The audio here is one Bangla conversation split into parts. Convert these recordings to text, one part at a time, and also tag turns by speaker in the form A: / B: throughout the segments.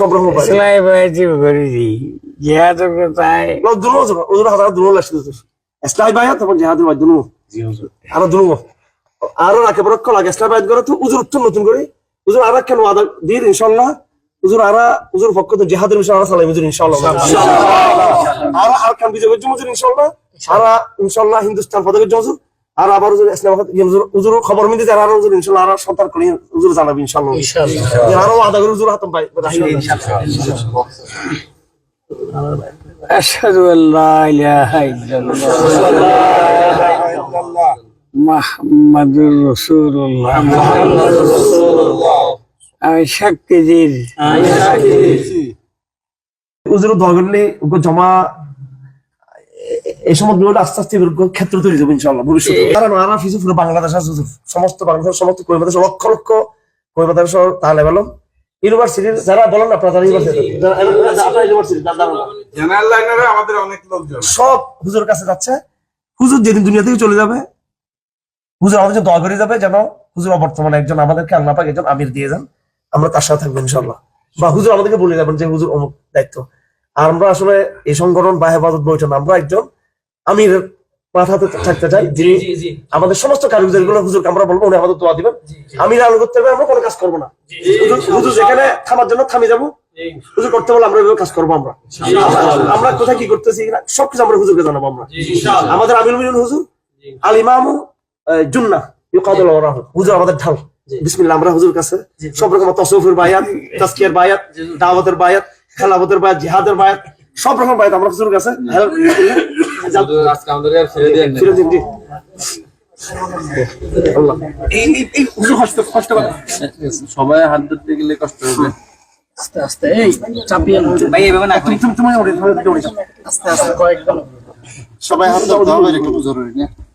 A: সব রকম
B: সেলাই করে দিই। কোথায়?
A: দুনো ওজন হাজার দুনো লাগছে এসলাই বাইয়া তখন জেহাদের বাইর দুনো আরও দুনো আরও রাখে বড় কলা এসলাই করে তো উজুর উত্তর নতুন করে। উজুর আর কেন আদা দিন ইনশাল্লাহ উজুর আরা উজুর পক্ষ তো জেহাদের মিশন আরা সালাই উজুর ইনশাল্লাহ আর আর কাম বিজয় ইনশাল্লাহ আরা ইনশাল্লাহ হিন্দুস্তান পদকের জজুর আর আবার উজুর ইসলাম উজুর খবর মিলতে আর উজুর ইনশাল্লাহ আর সন্তান করি উজুর জানাবি আরও আদা করে হাতম পাই
B: আশহাদু আল্লা ইলাহা ইল্লাল্লাহ। মুহাম্মাদুর রাসূলুল্লাহ। আমি সাক্ষী দিন
A: উজুর দরগলে জমা এই সময়গুলো আস্তে আস্তে ক্ষেত্র তৈরি হবে ইনশাল্লাহ ভবিষ্যতে। কারণ ফিজু পুরো বাংলাদেশ আছে সমস্ত বাংলাদেশ সমস্ত কৈবাদেশ লক্ষ লক্ষ কৈবাদেশ তাহলে বলো ইউনিভার্সিটির যারা বলেন আপনারা যারা ইউনিভার্সিটি ইউনিভার্সিটি
C: জেনারেল লাইনারে আমাদের অনেক লোকজন।
A: সব হুজুর কাছে যাচ্ছে। হুজুর যেদিন দুনিয়া থেকে চলে যাবে হুজুর আমাদের দোয়া করে যাবে যেন হুজুর বর্তমানে একজন আমাদেরকে আল্লাহ পাক একজন আমির দিয়ে যান। আমরা তার সাথে থাকব ইনশাল্লাহ বা হুজুর আমাদেরকে বলে যাবেন যে হুজুর অমুক দায়িত্ব। আর আমরা আসলে এই সংগঠন বা হেফাজত বইটা না, আমরা একজন আমির থাকতে চাই। যিনি আমাদের সমস্ত কারিগরি গুলো হুজুরকে আমরা বলব উনি আমাদের দোয়া দিবেন। আমির আলু করতে হবে আমরা কোনো কাজ করব না। হুজুর- যেখানে থামার জন্য থামিয়ে যাব। হুজুর করতে বলে আমরা কাজ করব আমরা। আমরা কোথায় কি করতেছি সবকিছু আমরা হুজুরকে জানাব আমরা। আমাদের আমির মিলন হুজুর আল ইমামু জুন্না ইউকাদুল ওরাহ হুজুর আমাদের ঢাল। বিসমিল্লাহ আমরা হুজুর কাছে। সব রকম তসৌফের বায়াত তাজকিয়ার বায়াত দাওয়াতের বায়াত। খেলাফতের বায়াত জিহাদের বায়াত সব রকম বায়াত আমরা হুজুর কাছে। হেল্প
C: আজকে আমাদের ছেড়ে দিয়ে
A: ফিরে দিন জি। আল্লাহ। এই এই- এই হুজুর কষ্ট কষ্ট করে।
C: সবাই হাত ধরতে গেলে কষ্ট হবে।
D: আস্তে আস্তে এই চাপিয়ে না
A: ভাই এভাবে না তুমি তুমি তোমায় ওরে ধরে ধরে যাও।
D: আস্তে আস্তে কয়েকজন।
C: সবাই হাত ধরতে হবে জরুরি না।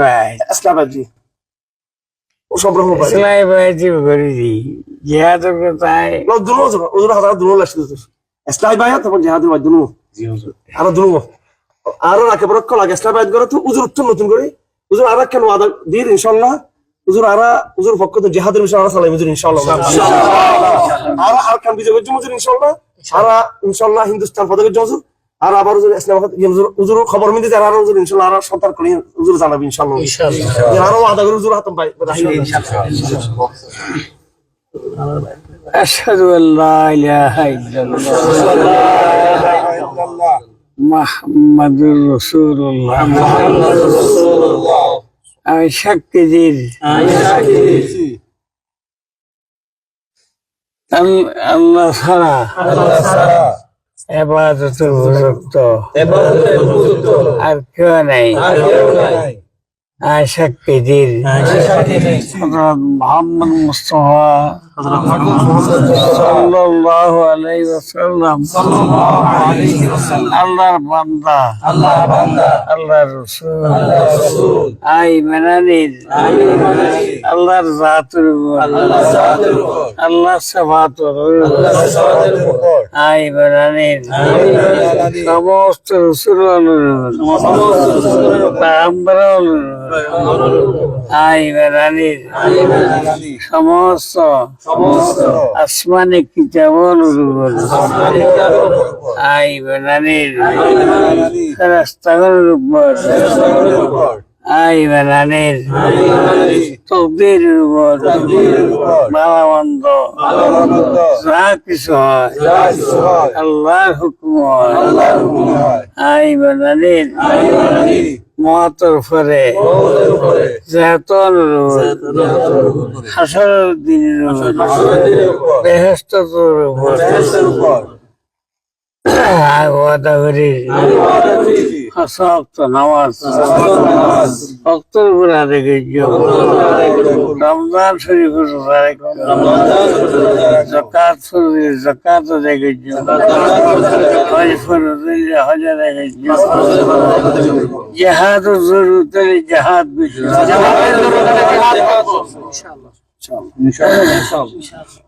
D: ভাই।
A: ইসলামাবাদ। জি ও সব রকম বায়াত
B: ইসলাই ভাই দিবে করে দিই জেহাদের কোথায়?
A: দুনো ওজন ওজন হাজার দুনো লাগছে হুজুর ইসলাই বায়াত এবং জিহাদের বায়াত দুনো। আরও রাখে বড় কলা ইসলাই বায়াত করে তো উজুর উত্তর নতুন করে। উজুর আর কেন আদা দিন উজুর আরা উজুর পক্ষ তো জিহাদের মিশন আরা সালাই উজুর আর আর বিজয় ইনশাল্লাহ হিন্দুস্তান পদকের জজুর আর আবার উজুর ইসলাম উজুর খবর মিলতে আর উজুর ইনশাল্লাহ আর সন্তান করি উজুর জানাবি ইনশাল্লাহ। আরও আদা করে উজুর হাতম পাই
B: আশহাদু আল্লা ইলাহা ইল্লাল্লাহ। মুহাম্মাদুর রাসূলুল্লাহ। আমি সাক্ষী দিন আল- আল্লাহ ছাড়া। এবাদতের উপযুক্ত আর কেউ নাই। আশা কেদির মোহাম্মদ মুস্তফা আল্লাহর বান্দা। আল্লাহর রাসূল। আই মেনানির। আল্লাহর জাতের উপর। আল্লাহর সাফাতের উপর। আই মেনানির। সমস্ত মেনানির সমস্ত আসমানে উপর আই মেনানির ফেরেশতাগণের উপর আই মেনানির তকদিরের উপর ভালো মন্দ যা কিছু হয়, আল্লাহর হুকুম হয় আই মেনানির মহাতর উপরে। যেহেতু হাসর দিনের উপর। বেহেস্তর উপর। ওয়াদা করি। అసహప్త నవాజ్ భక్తులు కూడా అడిగించాం రమదాన్ షరీఫ్ జకాత్ జకాత్ అడిగించాం హజ్ అడిగించాం జహాద్ జరుగుతుంది جہاد بھی انشاءاللہ انشاءاللہ انشاءاللہ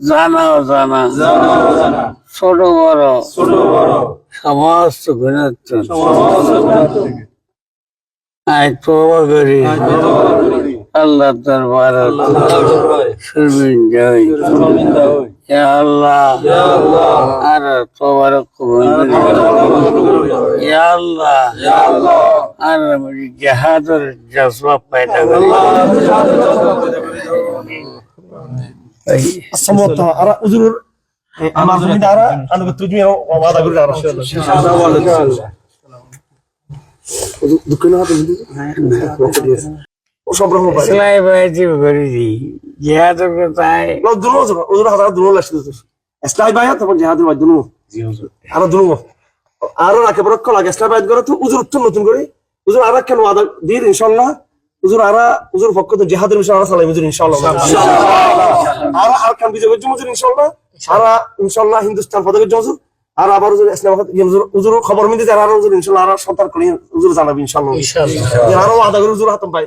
B: জানা জানা। ছোট বড়। সমস্ত তবা করি। আল্লাহ দরবার শর্মিন্দ হই। ইয়া আল্লাহ। আর তোমার কবুল ইয়া আল্লাহ। আর আমি জাহাদের জজবা পয়দা করি
A: আর সব রকম
B: সেলাই বাইজি করে দি কথায়?
A: লো দুনো হাজার দুনো বাইয়া তখন জিহাদের দুনো। দুনো। রাখে করে তো হুজুর উত্তর নতুন করে। হুজুর আর কেন ওয়াদা দিয়ে ইনশাআল্লাহ। হুজুর আর হুজুর পক্ষ তো জিহাদের বিষয় আর সালাই হুজুর ইনশাআল্লাহ। আর আর কাম বিজয় হুজুর ইনশাআল্লাহ। আর ইনশাআল্লাহ হিন্দুস্তান পদক হুজুর আর আবার হুজুর ইসলাম হুজুর হুজুর খবর আর হুজুর ইনশাআল্লাহ আর সন্তান করি হুজুর জানাবি ইনশাআল্লাহ। ইনশাআল্লাহ। আর ওয়াদা করে হুজুর হাতম পাই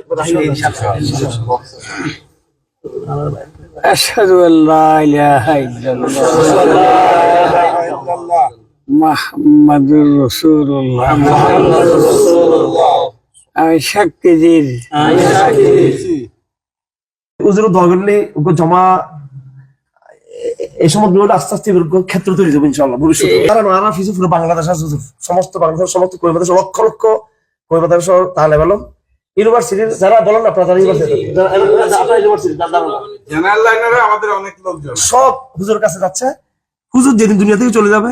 B: আশহাদু আল্লা ইলাহা ইল্লাল্লাহ। মুহাম্মাদুর রাসূলুল্লাহ। আমি সাক্ষী দিন
A: হুজুর জমা এই সময় আস্তে আস্তে ক্ষেত্র তৈরি যাবে ইনশাল্লাহ ভবিষ্যতে। কারণ আর ফিজু পুরো বাংলাদেশ আছে সমস্ত বাংলাদেশ সমস্ত লক্ষ লক্ষ তাহলে বলো ইউনিভার্সিটির যারা বলেন না আপনারা ইউনিভার্সিটি। ইউনিভার্সিটি
C: আমাদের অনেক লোকজন।
A: সব হুজুর কাছে যাচ্ছে। হুজুর যেদিন দুনিয়া থেকে চলে যাবে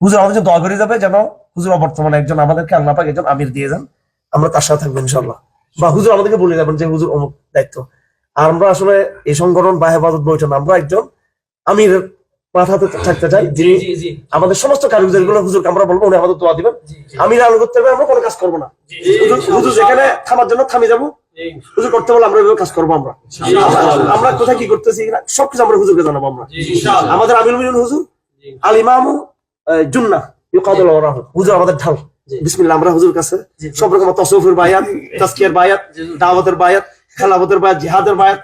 A: হুজুর আমাদের দোয়া করে যাবে যেন হুজুর বর্তমানে একজন আমাদেরকে আল্লাহ পাক একজন আমির দিয়ে যান। আমরা তার সাথে থাকব ইনশাল্লাহ বা হুজুর আমাদেরকে বলে যাবেন যে হুজুর অমুক দায়িত্ব। আর আমরা আসলে এই সংগঠন বা হেফাজত না, আমরা একজন আমির মাথাতে থাকতে চাই যিনি আমাদের সমস্ত কারিগরগুলো হুজুরকে আমরা বলব উনি আমাদের দোয়া দিবেন। আমির আলু করতে হবে আমরা কোনো কাজ করব না। হুজুর- হুজুর যেখানে থামার জন্য থামে যাব। হুজুর করতে বলে আমরা কাজ করব আমরা। আমরা কোথায় কি করতেছি সবকিছু আমরা হুজুরকে জানাব আমরা। আমাদের আমির মিলুন হুজুর আল ইমামু আহ, জুন্না ইউকাদুল হুজুর আমাদের ঢাল। বিসমিল্লাহ আমরা হুজুর কাছে সব রকম তসৌফের বায়াত তাসকিয়ার বায়াত দাওয়াতের বায়াত খেলাফতের বায়াত জিহাদের বায়াত